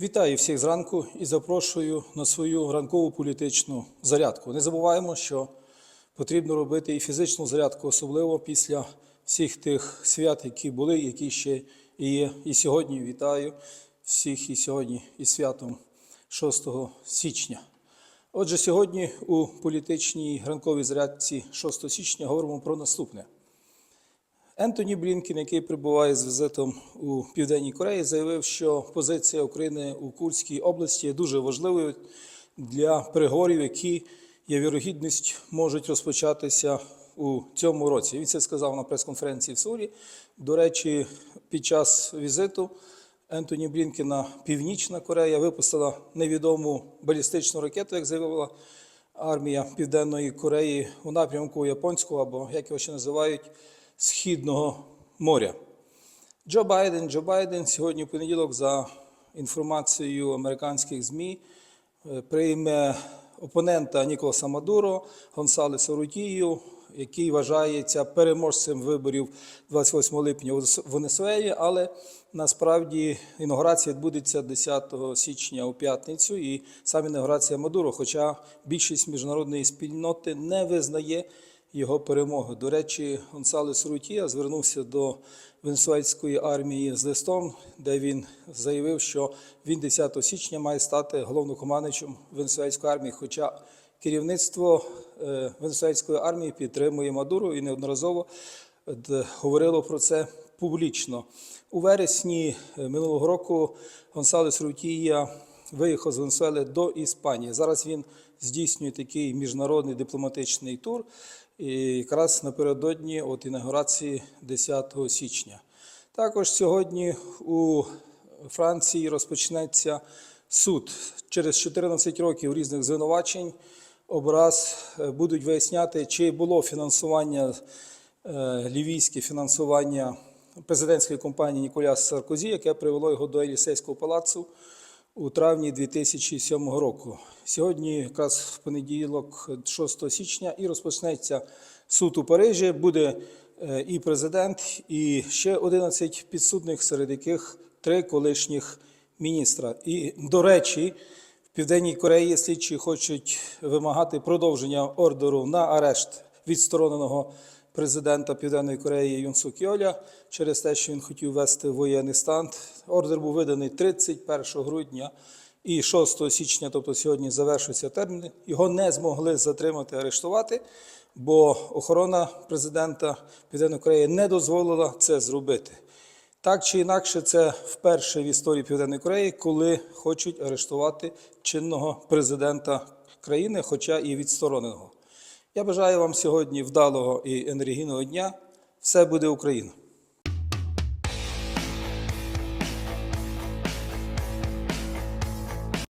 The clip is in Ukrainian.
Вітаю всіх зранку і запрошую на свою ранкову політичну зарядку. Не забуваємо, що потрібно робити і фізичну зарядку, особливо після всіх тих свят, які були, які ще і є. І сьогодні вітаю всіх і сьогодні із святом 6 січня. Отже, сьогодні у політичній ранковій зарядці 6 січня говоримо про наступне. Ентоні Блінкін, який прибуває з візитом у Південній Кореї, заявив, що позиція України у Курській області є дуже важливою для переговорів, які є вірогідність можуть розпочатися у цьому році. Він це сказав на прес-конференції в Сурі. До речі, під час візиту Ентоні Блінкіна Північна Корея випустила невідому балістичну ракету, як заявила армія Південної Кореї у напрямку Японського або як його ще називають. Східного моря. Джо Байден, Джо Байден сьогодні в понеділок, за інформацією американських ЗМІ, е, прийме опонента Ніколаса Мадуро, Гонсалеса Рутію, який вважається переможцем виборів 28 липня у Венесуелі, але насправді інаугурація відбудеться 10 січня у п'ятницю, і саме інаугурація Мадуро, хоча більшість міжнародної спільноти не визнає його перемоги. До речі, Гонсалес Рутія звернувся до венесуельської армії з листом, де він заявив, що він 10 січня має стати головнокомандуючим венесуельської армії. Хоча керівництво е, венесуельської армії підтримує Мадуру і неодноразово е, говорило про це публічно. У вересні е, минулого року Гонсалес Рутія виїхав з Венесуели до Іспанії. Зараз він здійснює такий міжнародний дипломатичний тур. І якраз напередодні от інаугурації 10 січня. Також сьогодні у Франції розпочнеться суд через 14 років різних звинувачень. Образ е, будуть виясняти, чи було фінансування е, лівійське фінансування президентської компанії Ніколяс Саркозі, яке привело його до Елісейського палацу у травні 2007 року. Сьогодні, якраз в понеділок, 6 січня, і розпочнеться суд у Парижі. Буде е, і президент, і ще 11 підсудних, серед яких три колишніх міністра. І, до речі, в Південній Кореї слідчі хочуть вимагати продовження ордеру на арешт відстороненого президента Південної Кореї Юн Сук Йоля через те, що він хотів ввести воєнний стан. Ордер був виданий 31 грудня і 6 січня, тобто сьогодні, завершується термін. Його не змогли затримати, арештувати, бо охорона президента Південної Кореї не дозволила це зробити. Так чи інакше, це вперше в історії Південної Кореї, коли хочуть арештувати чинного президента країни, хоча і відстороненого. Я бажаю вам сьогодні вдалого і енергійного дня. Все буде Україна!